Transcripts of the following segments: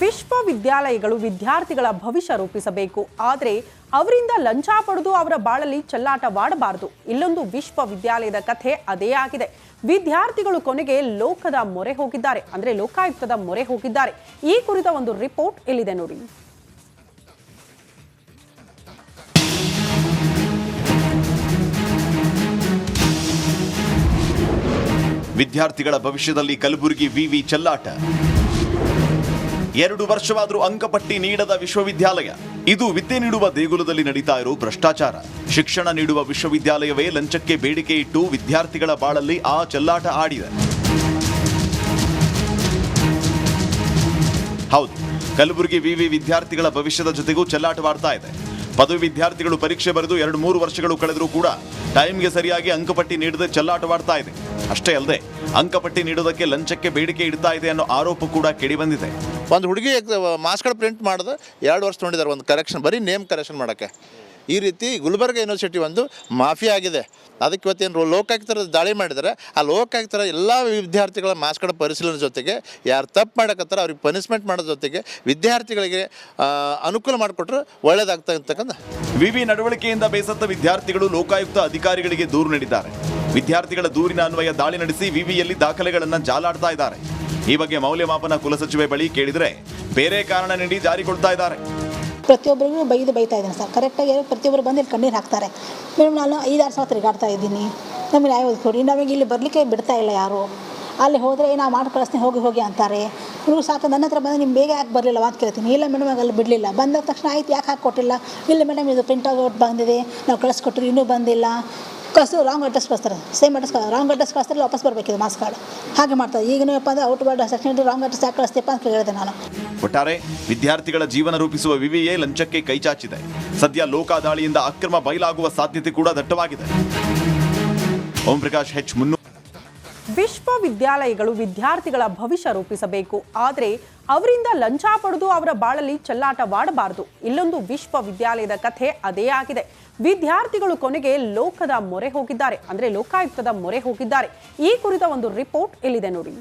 ವಿಶ್ವವಿದ್ಯಾಲಯಗಳು ವಿದ್ಯಾರ್ಥಿಗಳ ಭವಿಷ್ಯ ರೂಪಿಸಬೇಕು. ಆದರೆ ಅವರಿಂದ ಲಂಚ ಪಡೆದು ಅವರ ಬಾಳಲ್ಲಿ ಚೆಲ್ಲಾಟವಾಡಬಾರದು. ಇಲ್ಲೊಂದು ವಿಶ್ವವಿದ್ಯಾಲಯದ ಕಥೆ ಅದೇ ಆಗಿದೆ. ವಿದ್ಯಾರ್ಥಿಗಳು ಕೊನೆಗೆ ಲೋಕದ ಮೊರೆ ಹೋಗಿದ್ದಾರೆ. ಅಂದ್ರೆ ಲೋಕಾಯುಕ್ತದ ಮೊರೆ ಹೋಗಿದ್ದಾರೆ. ಈ ಕುರಿತ ಒಂದು ರಿಪೋರ್ಟ್ ಇಲ್ಲಿದೆ ನೋಡಿ. ವಿದ್ಯಾರ್ಥಿಗಳ ಭವಿಷ್ಯದಲ್ಲಿ ಕಲಬುರಗಿ ವಿವಿ ಚೆಲ್ಲಾಟ. ಎರಡು ವರ್ಷವಾದರೂ ಅಂಕಪಟ್ಟಿ ನೀಡದ ವಿಶ್ವವಿದ್ಯಾಲಯ. ಇದು ವಿದ್ಯೆ ನೀಡುವ ದೇಗುಲದಲ್ಲಿ ನಡೀತಾ ಇರೋ ಭ್ರಷ್ಟಾಚಾರ. ಶಿಕ್ಷಣ ನೀಡುವ ವಿಶ್ವವಿದ್ಯಾಲಯವೇ ಲಂಚಕ್ಕೆ ಬೇಡಿಕೆ ಇಟ್ಟು ವಿದ್ಯಾರ್ಥಿಗಳ ಬಾಳಲ್ಲಿ ಆ ಚೆಲ್ಲಾಟ ಆಡಿದೆ. ಹೌದು, ಕಲಬುರಗಿ ವಿವಿ ವಿದ್ಯಾರ್ಥಿಗಳ ಭವಿಷ್ಯದ ಜೊತೆಗೂ ಚೆಲ್ಲಾಟವಾಡ್ತಾ ಇದೆ. ಪದವಿ ವಿದ್ಯಾರ್ಥಿಗಳು ಪರೀಕ್ಷೆ ಬರೆದು ಎರಡು ಮೂರು ವರ್ಷಗಳು ಕಳೆದರೂ ಕೂಡ ಟೈಮ್ಗೆ ಸರಿಯಾಗಿ ಅಂಕಪಟ್ಟಿ ನೀಡದೆ ಚೆಲ್ಲಾಟವಾಡ್ತಾ ಇದೆ. ಅಷ್ಟೇ ಅಲ್ಲದೆ, ಅಂಕಪಟ್ಟಿ ನೀಡೋದಕ್ಕೆ ಲಂಚಕ್ಕೆ ಬೇಡಿಕೆ ಇಡ್ತಾ ಇದೆ ಅನ್ನೋ ಆರೋಪ ಕೂಡ ಕೇಳಿಬಂದಿದೆ ಒಂದು ಹುಡುಗಿ ಮಾಸ್ಕ್ಗಳು ಪ್ರಿಂಟ್ ಮಾಡಿದ ಎರಡು ವರ್ಷ ತೊಗೊಂಡಿದ್ದಾರೆ, ಒಂದು ಕರೆಕ್ಷನ್ ಬರೀ ನೇಮ್ ಕರೆಕ್ಷನ್ ಮಾಡೋಕ್ಕೆ. ಈ ರೀತಿ ಗುಲ್ಬರ್ಗ ಯೂನಿವರ್ಸಿಟಿ ಒಂದು ಮಾಫಿಯಾ ಆಗಿದೆ. ಅದಕ್ಕೆ ಇವತ್ತೇನು ಲೋಕಾಯುಕ್ತರ ದಾಳಿ ಮಾಡಿದರೆ ಆ ಲೋಕಾಯುಕ್ತರ ಎಲ್ಲ ವಿದ್ಯಾರ್ಥಿಗಳ ಮಾಸ್ಕಡ ಪರಿಶೀಲನೆ ಜೊತೆಗೆ ಯಾರು ತಪ್ಪು ಮಾಡಕತ್ತಾರ ಅವ್ರಿಗೆ ಪನಿಷ್ಮೆಂಟ್ ಮಾಡೋ ಜೊತೆಗೆ ವಿದ್ಯಾರ್ಥಿಗಳಿಗೆ ಅನುಕೂಲ ಮಾಡಿಕೊಟ್ರೆ ಒಳ್ಳೇದಾಗ್ತಾ ಇರ್ತಕ್ಕಂಥ ವಿವಿ ನಡವಳಿಕೆಯಿಂದ ಬೇಸತ್ತ ವಿದ್ಯಾರ್ಥಿಗಳು ಲೋಕಾಯುಕ್ತ ಅಧಿಕಾರಿಗಳಿಗೆ ದೂರು ನೀಡಿದ್ದಾರೆ. ವಿದ್ಯಾರ್ಥಿಗಳ ದೂರಿನ ಅನ್ವಯ ದಾಳಿ ನಡೆಸಿ ವಿವಿಯಲ್ಲಿ ದಾಖಲೆಗಳನ್ನು ಜಾಲಾಡ್ತಾ ಇದ್ದಾರೆ. ಈ ಬಗ್ಗೆ ಮೌಲ್ಯಮಾಪನ ಕುಲಸಚಿವೆ ಬಳಿ ಕೇಳಿದರೆ ಬೇರೆ ಕಾರಣ ನೀಡಿ ಜಾರಿಗೊಳ್ತಾ ಇದ್ದಾರೆ. ಪ್ರತಿಯೊಬ್ಬರಿಗೂ ಬೈದು ಬೈತಾ ಇದ್ದೀನಿ ಸರ್. ಕರೆಕ್ಟಾಗಿ ಪ್ರತಿಯೊಬ್ಬರು ಬಂದು ಇಲ್ಲಿ ಕಣ್ಣೀರು ಹಾಕ್ತಾರೆ. ಮೇಡಮ್ ನಾನು ಐದಾರು ಸಾವಿರ ತಿರುಗಾಡ್ತಾ ಇದ್ದೀನಿ. ನಮಗೆ ನ್ಯಾಯ ಕೊಡಿ ನಮಗೆ ಇಲ್ಲಿ ಬರಲಿಕ್ಕೆ ಬಿಡ್ತಾ ಇಲ್ಲ ಯಾರು. ಅಲ್ಲಿ ಹೋದರೆ ನಾವು ಮಾಡಿ ಕಳಿಸ್ತೀನಿ, ಹೋಗಿ ಹೋಗಿ ಅಂತಾರೆ. ನೀವು ಸಾಕು, ನನ್ನ ಹತ್ರ ಬಂದು ನಿಮ್ಗೆ ಬೇಗ ಯಾಕೆ ಬರಲಿಲ್ಲ ಅಂತ ಕೇಳ್ತೀನಿ. ಇಲ್ಲ ಮೇಡಮ್ ಅಲ್ಲಿ ಬಿಡಲಿಲ್ಲ. ಬಂದ ತಕ್ಷಣ ಆಯ್ತು, ಯಾಕೆ ಹಾಕಿ ಕೊಟ್ಟಿಲ್ಲ? ಇಲ್ಲ ಮೇಡಮ್ ಇದು ಪ್ರಿಂಟ್ ಔಟ್ ಬಂದಿದೆ. ನಾವು ಕಳಿಸ್ಕೊಟ್ರಿ ಇನ್ನೂ ಬಂದಿಲ್ಲ. ಕಳಿಸು ರಾಂಗ್ ಅಡ್ರೆಸ್ ಕಳಿಸ್ತಾರೆ ಸೇಮ್ ಅಡ್ರೆಸ್ ರಾಂಗ್ ಅಡ್ರೆಸ್ ಕಳಿಸ್ತಾರೆ ವಾಪಸ್ ಬರಬೇಕಿದೆ ಮಾಸ್ ಕಾರ್ಡ್ ಹಾಗೆ ಮಾಡ್ತಾರೆ. ಈಗೇನಪ್ಪ ಅಂದರೆ outward section wrong address ಯಾಕೆ ಕಳಿಸ್ತೀಪ್ಪ ಅಂತ ಕೇಳಿದೆ ನಾನು. ಒಟ್ಟಾರೆ ವಿದ್ಯಾರ್ಥಿಗಳ ಜೀವನ ರೂಪಿಸುವ ವಿವಿಯೇ ಲಂಚಕ್ಕೆ ಕೈಚಾಚಿದೆ ಸದ್ಯ ಲೋಕ ದಾಳಿಯಿಂದ ಅಕ್ರಮ ಬಯಲಾಗುವ ಸಾಧ್ಯತೆ ಕೂಡ ದಟ್ಟವಾಗಿದೆ. ಓಂ ಪ್ರಕಾಶ್ ಹೆಚ್ ಮುನ್ನೂರು. ವಿಶ್ವವಿದ್ಯಾಲಯಗಳು ವಿದ್ಯಾರ್ಥಿಗಳ ಭವಿಷ್ಯ ರೂಪಿಸಬೇಕು. ಆದರೆ ಅವರಿಂದ ಲಂಚ ಪಡೆದು ಅವರ ಬಾಳಲ್ಲಿ ಚೆಲ್ಲಾಟವಾಡಬಾರದು ಇಲ್ಲೊಂದು ವಿಶ್ವವಿದ್ಯಾಲಯದ ಕಥೆ ಅದೇ ಆಗಿದೆ. ವಿದ್ಯಾರ್ಥಿಗಳು ಕೊನೆಗೆ ಲೋಕದ ಮೊರೆ ಹೋಗಿದ್ದಾರೆ. ಅಂದರೆ ಲೋಕಾಯುಕ್ತದ ಮೊರೆ ಹೋಗಿದ್ದಾರೆ. ಈ ಕುರಿತ ಒಂದು ರಿಪೋರ್ಟ್ ಇಲ್ಲಿದೆ ನೋಡಿ.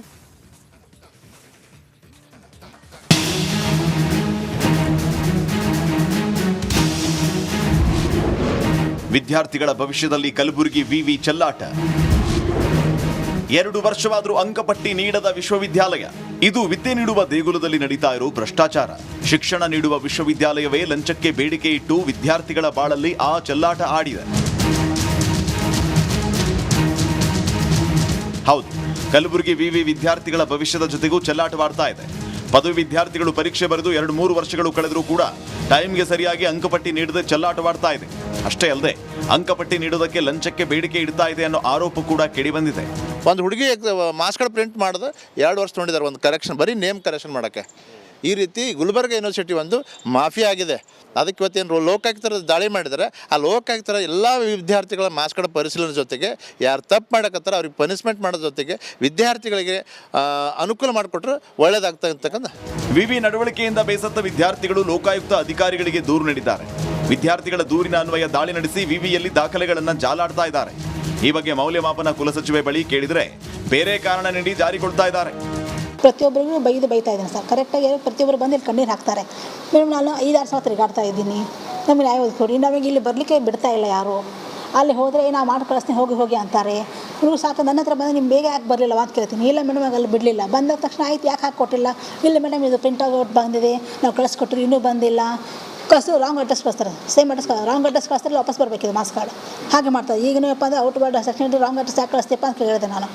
ವಿದ್ಯಾರ್ಥಿಗಳ ಭವಿಷ್ಯದಲ್ಲಿ ಕಲಬುರಗಿ ವಿವಿ ಚೆಲ್ಲಾಟ. ಎರಡು ವರ್ಷವಾದರೂ ಅಂಕಪಟ್ಟಿ ನೀಡದ ವಿಶ್ವವಿದ್ಯಾಲಯ. ಇದು ವಿದ್ಯೆ ನೀಡುವ ದೇಗುಲದಲ್ಲಿ ನಡೀತಾ ಇರೋ ಭ್ರಷ್ಟಾಚಾರ. ಶಿಕ್ಷಣ ನೀಡುವ ವಿಶ್ವವಿದ್ಯಾಲಯವೇ ಲಂಚಕ್ಕೆ ಬೇಡಿಕೆ ಇಟ್ಟು ವಿದ್ಯಾರ್ಥಿಗಳ ಬಾಳಲ್ಲಿ ಆ ಚೆಲ್ಲಾಟ ಆಡಿದೆ. ಹೌದು, ಕಲಬುರಗಿ ವಿವಿ ವಿದ್ಯಾರ್ಥಿಗಳ ಭವಿಷ್ಯದ ಜೊತೆಗೂ ಚೆಲ್ಲಾಟವಾಡ್ತಾ ಇದೆ. ಪದವಿ ವಿದ್ಯಾರ್ಥಿಗಳು ಪರೀಕ್ಷೆ ಬರೆದು ಎರಡು ಮೂರು ವರ್ಷಗಳು ಕಳೆದರೂ ಕೂಡ ಟೈಮ್ಗೆ ಸರಿಯಾಗಿ ಅಂಕಪಟ್ಟಿ ನೀಡದೆ ಚೆಲ್ಲಾಟವಾಡ್ತಾ ಇದೆ. ಅಷ್ಟೇ ಅಲ್ಲದೆ ಅಂಕಪಟ್ಟಿ ನೀಡೋದಕ್ಕೆ ಲಂಚಕ್ಕೆ ಬೇಡಿಕೆ ಇಡ್ತಾ ಇದೆ ಅನ್ನೋ ಆರೋಪ ಕೂಡ ಕೇಳಿಬಂದಿದೆ ಒಂದು ಹುಡುಗಿ ಮಾಸ್ಕ್ ಪ್ರಿಂಟ್ ಮಾಡಿದ ಎರಡು ವರ್ಷ ತೊಗೊಂಡಿದ್ದಾರೆ. ಒಂದು ಕರೆಕ್ಷನ್, ಬರೀ ನೇಮ್ ಕರೆಕ್ಷನ್ ಮಾಡೋಕ್ಕೆ. ಈ ರೀತಿ ಗುಲ್ಬರ್ಗ ಯೂನಿವರ್ಸಿಟಿ ಒಂದು ಮಾಫಿಯಾ ಆಗಿದೆ. ಅದಕ್ಕೆ ಇವತ್ತೇನು ಲೋಕಾಯುಕ್ತರ ದಾಳಿ ಮಾಡಿದರೆ ಆ ಲೋಕಾಯುಕ್ತರ ಎಲ್ಲ ವಿದ್ಯಾರ್ಥಿಗಳ ಮಾಸ್ಕಡ ಪರಿಶೀಲನೆ ಜೊತೆಗೆ ಯಾರು ತಪ್ಪು ಮಾಡಕತ್ತಾರ ಅವ್ರಿಗೆ ಪನಿಷ್ಮೆಂಟ್ ಮಾಡೋ ಜೊತೆಗೆ ವಿದ್ಯಾರ್ಥಿಗಳಿಗೆ ಅನುಕೂಲ ಮಾಡಿಕೊಟ್ರೆ ಒಳ್ಳೇದಾಗ್ತಕ್ಕಂಥ ವಿವಿ ನಡವಳಿಕೆಯಿಂದ ಬೇಸತ್ತ ವಿದ್ಯಾರ್ಥಿಗಳು ಲೋಕಾಯುಕ್ತ ಅಧಿಕಾರಿಗಳಿಗೆ ದೂರು ನೀಡಿದ್ದಾರೆ. ವಿದ್ಯಾರ್ಥಿಗಳ ದೂರಿನ ಅನ್ವಯ ದಾಳಿ ನಡೆಸಿ ವಿವಿಯಲ್ಲಿ ದಾಖಲೆಗಳನ್ನು ಜಾಲಾಡ್ತಾ ಇದ್ದಾರೆ. ಈ ಬಗ್ಗೆ ಮೌಲ್ಯಮಾಪನ ಕುಲಸಚಿವೆ ಬಳಿ ಕೇಳಿದರೆ ಬೇರೆ ಕಾರಣ ನೀಡಿ ಜಾರಿಗೊಳ್ತಾ ಇದ್ದಾರೆ. ಪ್ರತಿಯೊಬ್ಬರಿಗೂ ಬೈದು ಬೈತಾ ಇದ್ದೀನಿ ಸರ್. ಕರೆಕ್ಟಾಗಿ ಪ್ರತಿಯೊಬ್ಬರು ಬಂದು ಇಲ್ಲಿ ಕಣ್ಣೀರು ಹಾಕ್ತಾರೆ. ಮೇಡಮ್ ನಾನು ಐದಾರು ಸಾವಿರ ತಿರುಗಾಡ್ತಾ ಇದ್ದೀನಿ. ನಮಗೆ ನ್ಯಾಯ ಕೊಡಿ ನಮಗೆ ಇಲ್ಲಿ ಬರಲಿಕ್ಕೆ ಬಿಡ್ತಾ ಇಲ್ಲ ಯಾರು. ಅಲ್ಲಿ ಹೋದರೆ ನಾ ಮಾಡಿ ಕಳಿಸ್ತೀನಿ, ಹೋಗಿ ಹೋಗಿ ಅಂತಾರೆ. ನೀವು ಸಾಕು, ನನ್ನ ಹತ್ರ ಬಂದು ನಿಮ್ಗೆ ಬೇಗ ಯಾಕೆ ಬರಲಿಲ್ಲ ಅಂತ ಕೇಳ್ತೀನಿ. ಇಲ್ಲ ಮೇಡಮ್ ಅಲ್ಲಿ ಬಿಡಲಿಲ್ಲ. ಬಂದ ತಕ್ಷಣ ಆಯ್ತು, ಯಾಕೆ ಹಾಕಿ ಕೊಟ್ಟಿಲ್ಲ? ಇಲ್ಲ ಮೇಡಮ್ ಇದು ಪ್ರಿಂಟ್ ಔಟ್ ಬಂದಿದೆ. ನಾವು ಕಳಿಸ್ಕೊಟ್ರಿ ಇನ್ನೂ ಬಂದಿಲ್ಲ. ಕಳಿಸು ರಾಂಗ್ ಅಡ್ರೆಸ್ ಕಳಿಸ್ತಾರೆ. ಸೇಮ್ ಅಡ್ರೆಸ್ ರಾಂಗ್ ಅಡ್ರೆಸ್ ಕಳಿಸ್ತಾರೆ ವಾಪಸ್ ಬರಬೇಕಿದೆ ಮಾಸ್ ಕಾರ್ಡ್ ಹಾಗೆ ಮಾಡ್ತಾರೆ. ಈಗೇನಪ್ಪ ಅಂದರೆ outward section wrong address ಯಾಕೆ ಕಳಿಸ್ತೀಪ್ಪ ಅಂತ ಕೇಳಿದೆ ನಾನು.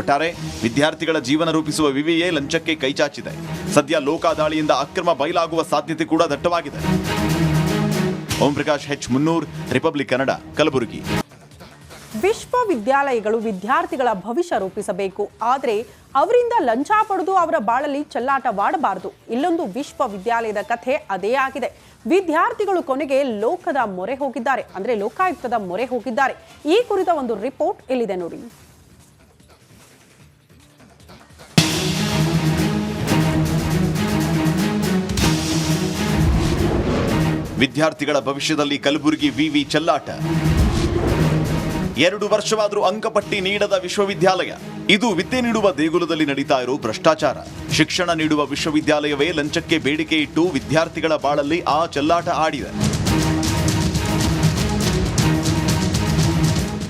ಒಟ್ಟಾರೆ ವಿದ್ಯಾರ್ಥಿಗಳ ಜೀವನ ರೂಪಿಸುವ ವಿವಿಯೇ ಲಂಚಕ್ಕೆ ಕೈಚಾಚಿದೆ ಸದ್ಯ ಲೋಕ ದಾಳಿಯಿಂದ ಅಕ್ರಮ ಬಯಲಾಗುವ ಸಾಧ್ಯತೆ ಕೂಡ ದಟ್ಟವಾಗಿದೆ. Om Prakash H Munnur Republic Kannada Kalaburagi. ವಿಶ್ವವಿದ್ಯಾಲಯಗಳು ವಿದ್ಯಾರ್ಥಿಗಳ ಭವಿಷ್ಯ ರೂಪಿಸಬೇಕು. ಆದರೆ ಅವರಿಂದ ಲಂಚ ಪಡೆದು ಅವರ ಬಾಳಲ್ಲಿ ಚೆಲ್ಲಾಟವಾಡಬಾರದು ಇಲ್ಲೊಂದು ವಿಶ್ವವಿದ್ಯಾಲಯದ ಕಥೆ ಅದೇ ಆಗಿದೆ. ವಿದ್ಯಾರ್ಥಿಗಳು ಕೊನೆಗೆ ಲೋಕದ ಮೊರೆ ಹೋಗಿದ್ದಾರೆ. ಅಂದ್ರೆ ಲೋಕಾಯುಕ್ತದ ಮೊರೆ ಹೋಗಿದ್ದಾರೆ. ಈ ಕುರಿತ ಒಂದು ರಿಪೋರ್ಟ್ ಇಲ್ಲಿದೆ ನೋಡಿ. ವಿದ್ಯಾರ್ಥಿಗಳ ಭವಿಷ್ಯದಲ್ಲಿ ಕಲಬುರಗಿ ವಿವಿ ಚೆಲ್ಲಾಟ. ಎರಡು ವರ್ಷವಾದರೂ ಅಂಕಪಟ್ಟಿ ನೀಡದ ವಿಶ್ವವಿದ್ಯಾಲಯ. ಇದು ವಿದ್ಯೆ ನೀಡುವ ದೇಗುಲದಲ್ಲಿ ನಡೀತಾ ಇರೋ ಭ್ರಷ್ಟಾಚಾರ. ಶಿಕ್ಷಣ ನೀಡುವ ವಿಶ್ವವಿದ್ಯಾಲಯವೇ ಲಂಚಕ್ಕೆ ಬೇಡಿಕೆ ಇಟ್ಟು ವಿದ್ಯಾರ್ಥಿಗಳ ಬಾಳಲ್ಲಿ ಆ ಚೆಲ್ಲಾಟ ಆಡಿದೆ.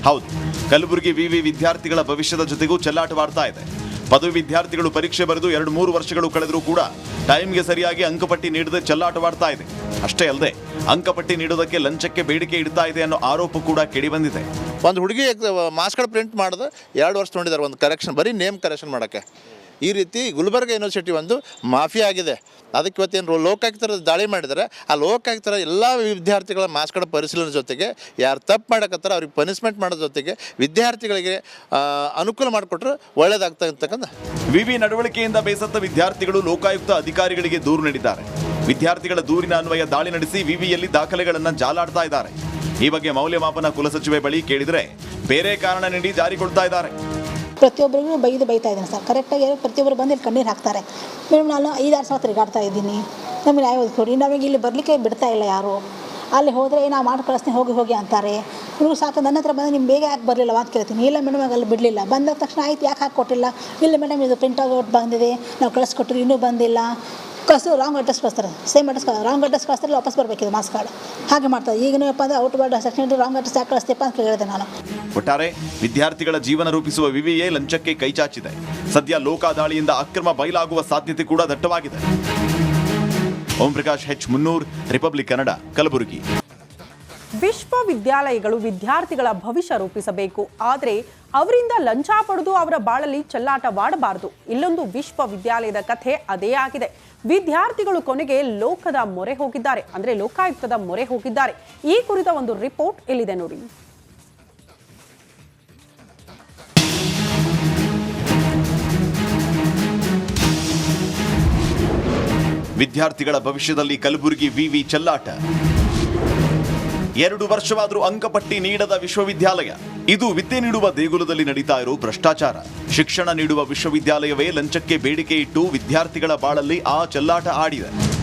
ಹೌದು, ಕಲಬುರಗಿ ವಿವಿ ವಿದ್ಯಾರ್ಥಿಗಳ ಭವಿಷ್ಯದ ಜೊತೆಗೂ ಚೆಲ್ಲಾಟವಾಡ್ತಾ ಇದೆ. ಪದವಿ ವಿದ್ಯಾರ್ಥಿಗಳು ಪರೀಕ್ಷೆ ಬರೆದು ಎರಡು ಮೂರು ವರ್ಷಗಳು ಕಳೆದರೂ ಕೂಡ ಟೈಮ್ಗೆ ಸರಿಯಾಗಿ ಅಂಕಪಟ್ಟಿ ನೀಡದೆ ಚೆಲ್ಲಾಟವಾಡ್ತಾ ಇದೆ. ಅಷ್ಟೇ ಅಲ್ಲದೆ, ಅಂಕಪಟ್ಟಿ ನೀಡೋದಕ್ಕೆ ಲಂಚಕ್ಕೆ ಬೇಡಿಕೆ ಇಡ್ತಾ ಇದೆ ಅನ್ನೋ ಆರೋಪ ಕೂಡ ಕೇಳಿಬಂದಿದೆ ಒಂದು ಹುಡುಗಿ ಮಾಸ್ಕ್ಗಳು ಪ್ರಿಂಟ್ ಮಾಡಿದ್ರೆ ಎರಡು ವರ್ಷ ತೊಗೊಂಡಿದ್ದಾರೆ, ಒಂದು ಕರೆಕ್ಷನ್ ಬರೀ ನೇಮ್ ಕರೆಕ್ಷನ್ ಮಾಡೋಕ್ಕೆ. ಈ ರೀತಿ ಗುಲ್ಬರ್ಗ ಯೂನಿವರ್ಸಿಟಿ ಒಂದು ಮಾಫಿಯಾ ಆಗಿದೆ. ಅದಕ್ಕೆ ಇವತ್ತೇನು ಲೋಕಾಯುಕ್ತರ ದಾಳಿ ಮಾಡಿದರೆ ಆ ಲೋಕಾಯುಕ್ತರ ಎಲ್ಲ ವಿದ್ಯಾರ್ಥಿಗಳ ಮಾಸ್ಕ್ಗಳ ಪರಿಶೀಲನೆ ಜೊತೆಗೆ, ಯಾರು ತಪ್ಪು ಮಾಡಕತ್ತಾರ ಅವ್ರಿಗೆ ಪನಿಷ್ಮೆಂಟ್ ಮಾಡೋ ಜೊತೆಗೆ ವಿದ್ಯಾರ್ಥಿಗಳಿಗೆ ಅನುಕೂಲ ಮಾಡಿಕೊಟ್ರೆ ಒಳ್ಳೇದಾಗ್ತಕ್ಕಂಥ ವಿವಿ ನಡವಳಿಕೆಯಿಂದ ಬೇಸತ್ತ ವಿದ್ಯಾರ್ಥಿಗಳು ಲೋಕಾಯುಕ್ತ ಅಧಿಕಾರಿಗಳಿಗೆ ದೂರು ನೀಡಿದ್ದಾರೆ. ವಿದ್ಯಾರ್ಥಿಗಳ ದೂರಿನ ಅನ್ವಯ ದಾಳಿ ನಡೆಸಿ ವಿವಿಯಲ್ಲಿ ದಾಖಲೆಗಳನ್ನು ಜಾಲಾಡ್ತಾ ಇದ್ದಾರೆ. ಈ ಬಗ್ಗೆ ಮೌಲ್ಯಮಾಪನ ಕುಲಸಚಿವೆ ಬಳಿ ಕೇಳಿದರೆ ಬೇರೆ ಕಾರಣ ನೀಡಿ ಜಾರಿಗೊಳ್ತಾ ಇದ್ದಾರೆ. ಪ್ರತಿಯೊಬ್ಬರಿಗೂ ಬೈದು ಬೈತಾ ಇದ್ದೀನಿ ಸರ್. ಕರೆಕ್ಟಾಗಿ ಪ್ರತಿಯೊಬ್ಬರು ಬಂದು ಇಲ್ಲಿ ಕಣ್ಣೀರು ಹಾಕ್ತಾರೆ. ಮೇಡಮ್, ನಾನು ಐದಾರು ಸಾವಿರ ತಿರುಗಾಡ್ತಾ ಇದ್ದೀನಿ. ನಮಗೆ ನ್ಯಾಯ ಒದಗಿಕೊಡಿ ನಮಗೆ ಇಲ್ಲಿ ಬರಲಿಕ್ಕೆ ಬಿಡ್ತಾ ಇಲ್ಲ ಯಾರು. ಅಲ್ಲಿ ಹೋದರೆ ನಾವು ಮಾಡಿ ಕಳಿಸ್ತೀನಿ ಹೋಗಿ ಹೋಗಿ ಅಂತಾರೆ. ಇವ್ರು ಸಾಕು, ನನ್ನ ಹತ್ರ ಬಂದು ನಿಮ್ಗೆ ಬೇಗ ಯಾಕೆ ಬರಲಿಲ್ಲ ಅಂತ ಕೇಳ್ತೀನಿ. ಇಲ್ಲ ಮೇಡಮ್ ಅಲ್ಲಿ ಬಿಡಲಿಲ್ಲ. ಬಂದ ತಕ್ಷಣ ಆಯ್ತು, ಯಾಕೆ ಕೊಟ್ಟಿಲ್ಲ? ಇಲ್ಲ ಮೇಡಮ್, ಇದು ಪ್ರಿಂಟ್ ಔಟ್ ಬಂದಿದೆ. ನಾವು ಕಳಿಸ್ಕೊಟ್ಟಿದ್ವಿ ಇನ್ನೂ ಬಂದಿಲ್ಲ. ಕಳಿಸು ರಾಂಗ್ ಅಡ್ರೆಸ್ ಕಳಿಸ್ತಾರೆ. ಸೇಮ್ ಅಡ್ರೆಸ್ ರಾಂಗ್ ಅಡ್ರೆಸ್ ಕಳಿಸ್ತಾರೆ, ವಾಪಸ್ ಬರಬೇಕಿದೆ ಮಾಸ್ ಕಾರ್ಡ್ ಹಾಗೆ ಮಾಡ್ತಾರೆ ಈಗೇನಪ್ಪ ಅಂದರೆ outward section wrong address ಯಾಕೆ ಕಳಿಸ್ತೀಪ್ಪ ಅಂತ ಕೇಳಿದೆ ನಾನು. ಒಟ್ಟಾರೆ ವಿದ್ಯಾರ್ಥಿಗಳ ಜೀವನ ರೂಪಿಸುವ ವಿವಿಯೇ ಲಂಚಕ್ಕೆ ಕೈಚಾಚಿದೆ ಸದ್ಯ ಲೋಕ ದಾಳಿಯಿಂದ ಅಕ್ರಮ ಬಯಲಾಗುವ ಸಾಧ್ಯತೆ ಕೂಡ ದಟ್ಟವಾಗಿದೆ. Om Prakash H Munnur Republic Kannada Kalaburagi. ವಿಶ್ವವಿದ್ಯಾಲಯಗಳು ವಿದ್ಯಾರ್ಥಿಗಳ ಭವಿಷ್ಯ ರೂಪಿಸಬೇಕು. ಆದರೆ ಅವರಿಂದ ಲಂಚ ಪಡೆದು ಅವರ ಬಾಳಲ್ಲಿ ಚೆಲ್ಲಾಟವಾಡಬಾರದು. ಇಲ್ಲೊಂದು ವಿಶ್ವವಿದ್ಯಾಲಯದ ಕಥೆ ಅದೇ ಆಗಿದೆ. ವಿದ್ಯಾರ್ಥಿಗಳು ಕೊನೆಗೆ ಲೋಕದ ಮೊರೆ ಹೋಗಿದ್ದಾರೆ. ಅಂದರೆ ಲೋಕಾಯುಕ್ತದ ಮೊರೆ ಹೋಗಿದ್ದಾರೆ. ಈ ಕುರಿತ ಒಂದು ರಿಪೋರ್ಟ್ ಇಲ್ಲಿದೆ ನೋಡಿ. ವಿದ್ಯಾರ್ಥಿಗಳ ಭವಿಷ್ಯದಲ್ಲಿ ಕಲಬುರಗಿ ವಿವಿ ಚೆಲ್ಲಾಟ. ಎರಡು ವರ್ಷವಾದರೂ ಅಂಕಪಟ್ಟಿ ನೀಡದ ವಿಶ್ವವಿದ್ಯಾಲಯ. ಇದು ವಿದ್ಯೆ ನೀಡುವ ದೇಗುಲದಲ್ಲಿ ನಡೀತಾ ಇರೋ ಭ್ರಷ್ಟಾಚಾರ. ಶಿಕ್ಷಣ ನೀಡುವ ವಿಶ್ವವಿದ್ಯಾಲಯವೇ ಲಂಚಕ್ಕೆ ಬೇಡಿಕೆ ಇಟ್ಟು ವಿದ್ಯಾರ್ಥಿಗಳ ಬಾಳಲ್ಲಿ ಆ ಚೆಲ್ಲಾಟ ಆಡಿದೆ.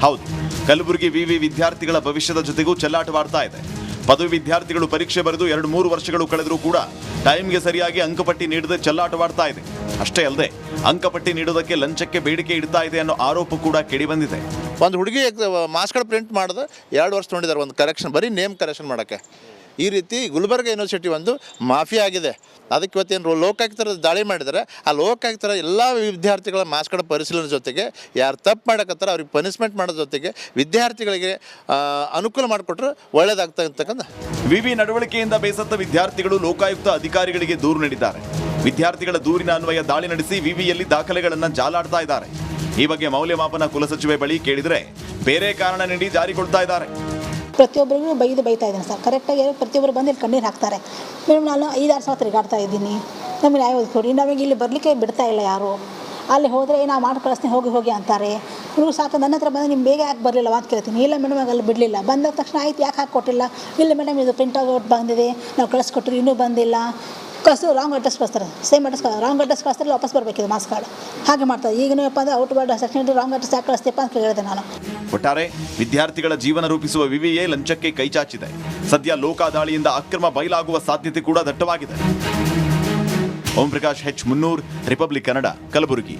ಹೌದು. ಕಲಬುರಗಿ ವಿವಿ ವಿದ್ಯಾರ್ಥಿಗಳ ಭವಿಷ್ಯದ ಜೊತೆಗೂ ಚೆಲ್ಲಾಟವಾಡ್ತಾ ಇದೆ. ಪದವಿ ವಿದ್ಯಾರ್ಥಿಗಳು ಪರೀಕ್ಷೆ ಬರೆದು ಎರಡು ಮೂರು ವರ್ಷಗಳು ಕಳೆದರೂ ಕೂಡ ಟೈಮ್ಗೆ ಸರಿಯಾಗಿ ಅಂಕಪಟ್ಟಿ ನೀಡದೆ ಚೆಲ್ಲಾಟವಾಡ್ತಾ ಇದೆ. ಅಷ್ಟೇ ಅಲ್ಲದೆ, ಅಂಕಪಟ್ಟಿ ನೀಡೋದಕ್ಕೆ ಲಂಚಕ್ಕೆ ಬೇಡಿಕೆ ಇಡ್ತಾ ಇದೆ ಅನ್ನೋ ಆರೋಪ ಕೂಡ ಕೇಳಿಬಂದಿದೆ ಒಂದು ಹುಡುಗಿ ಮಾಸ್ಕ್ಗಳು ಪ್ರಿಂಟ್ ಮಾಡಿದ್ರೆ ಎರಡು ವರ್ಷ ತೊಗೊಂಡಿದ್ದಾರೆ ಒಂದು ಕರೆಕ್ಷನ್, ಬರೀ ನೇಮ್ ಕರೆಕ್ಷನ್ ಮಾಡೋಕ್ಕೆ. ಈ ರೀತಿ ಗುಲ್ಬರ್ಗ ಯೂನಿವರ್ಸಿಟಿ ಒಂದು ಮಾಫಿಯಾ ಆಗಿದೆ. ಅದಕ್ಕೆ ಇವತ್ತೇನು ಲೋಕಾಯುಕ್ತರ ದಾಳಿ ಮಾಡಿದರೆ ಆ ಲೋಕಾಯುಕ್ತರ ಎಲ್ಲ ವಿದ್ಯಾರ್ಥಿಗಳ ಮಾಸ್ಕ್ಗಳ ಪರಿಶೀಲನೆ ಜೊತೆಗೆ ಯಾರು ತಪ್ಪು ಮಾಡಕತ್ತಾರ ಅವ್ರಿಗೆ ಪನಿಷ್ಮೆಂಟ್ ಮಾಡೋ ಜೊತೆಗೆ ವಿದ್ಯಾರ್ಥಿಗಳಿಗೆ ಅನುಕೂಲ ಮಾಡಿಕೊಟ್ರೆ ಒಳ್ಳೇದಾಗ್ತಾ ಇರ್ತಕ್ಕಂಥ ವಿವಿ ನಡವಳಿಕೆಯಿಂದ ಬೇಸತ್ತ ವಿದ್ಯಾರ್ಥಿಗಳು ಲೋಕಾಯುಕ್ತ ಅಧಿಕಾರಿಗಳಿಗೆ ದೂರು ನೀಡಿದ್ದಾರೆ. ವಿದ್ಯಾರ್ಥಿಗಳ ದೂರಿನ ಅನ್ವಯ ದಾಳಿ ನಡೆಸಿ ವಿವಿಯಲ್ಲಿ ದಾಖಲೆಗಳನ್ನು ಜಾಲಾಡ್ತಾ ಇದ್ದಾರೆ. ಈ ಬಗ್ಗೆ ಮೌಲ್ಯಮಾಪನ ಕುಲಸಚಿವೆ ಬಳಿ ಕೇಳಿದರೆ ಬೇರೆ ಕಾರಣ ನೀಡಿ ಜಾರಿಗೊಳ್ತಾ ಇದ್ದಾರೆ. ಪ್ರತಿಯೊಬ್ಬರಿಗೂ ಬೈದು ಬೈತಾ ಇದ್ದೀನಿ ಸರ್. ಕರೆಕ್ಟಾಗಿ ಪ್ರತಿಯೊಬ್ಬರು ಬಂದು ಇಲ್ಲಿ ಕಣ್ಣೀರು ಹಾಕ್ತಾರೆ. ಮೇಡಮ್, ನಾನು ಐದಾರು ಸಾವಿರ ತಿರುಗಾಡ್ತಾ ಇದ್ದೀನಿ. ನಮಗೆ ನ್ಯಾಯ ಒದಗಿಕೊಡಿ ನಮಗೆ ಇಲ್ಲಿ ಬರಲಿಕ್ಕೆ ಬಿಡ್ತಾ ಇಲ್ಲ ಯಾರು. ಅಲ್ಲಿ ಹೋದರೆ ನಾವು ಮಾಡಿ ಕಳಿಸ್ತೀನಿ ಹೋಗಿ ಹೋಗಿ ಅಂತಾರೆ. ನೀವು ಸಾಕು, ನನ್ನ ಹತ್ರ ಬಂದು ನಿಮ್ಗೆ ಬೇಗ ಯಾಕೆ ಬರಲಿಲ್ಲ ಅಂತ ಕೇಳ್ತೀನಿ. ಇಲ್ಲ ಮೇಡಮ್ ಅಲ್ಲಿ ಬಿಡಲಿಲ್ಲ. ಬಂದ ತಕ್ಷಣ ಆಯ್ತು, ಯಾಕೆ ಹಾಕಿ ಕೊಟ್ಟಿಲ್ಲ? ಇಲ್ಲ ಮೇಡಮ್, ಇದು ಪ್ರಿಂಟ್ ಔಟ್ ಬಂದಿದೆ. ನಾವು ಕಳಿಸ್ಕೊಟ್ರಿ ಇನ್ನೂ ಬಂದಿಲ್ಲ. ಕಳಿಸು ರಾಂಗ್ ಅಡ್ರೆಸ್ ಕಳಿಸ್ತಾರೆ ಸೇಮ್ ಅಡ್ರೆಸ್ ರಾಂಗ್ ಅಡ್ರೆಸ್ ಕಳಿಸ್ತಾರೆ, ವಾಪಸ್ ಬರಬೇಕಿದೆ ಮಾಸ್ ಕಾರ್ಡ್ ಹಾಗೆ ಮಾಡ್ತಾರೆ. ಈಗೇನಪ್ಪ ಅಂದರೆ outward section wrong address ಯಾಕೆ ಅಂತ ಕೇಳಿದೆ ನಾನು. ಒಟ್ಟಾರೆ ವಿದ್ಯಾರ್ಥಿಗಳ ಜೀವನ ರೂಪಿಸುವ ವಿವಿಯೇ ಲಂಚಕ್ಕೆ ಕೈಚಾಚಿದೆ ಸದ್ಯ ಲೋಕ ದಾಳಿಯಿಂದ ಅಕ್ರಮ ಬಯಲಾಗುವ ಸಾಧ್ಯತೆ ಕೂಡ ದಟ್ಟವಾಗಿದೆ. Om Prakash, H Munnur Republic Kannada Kalaburagi.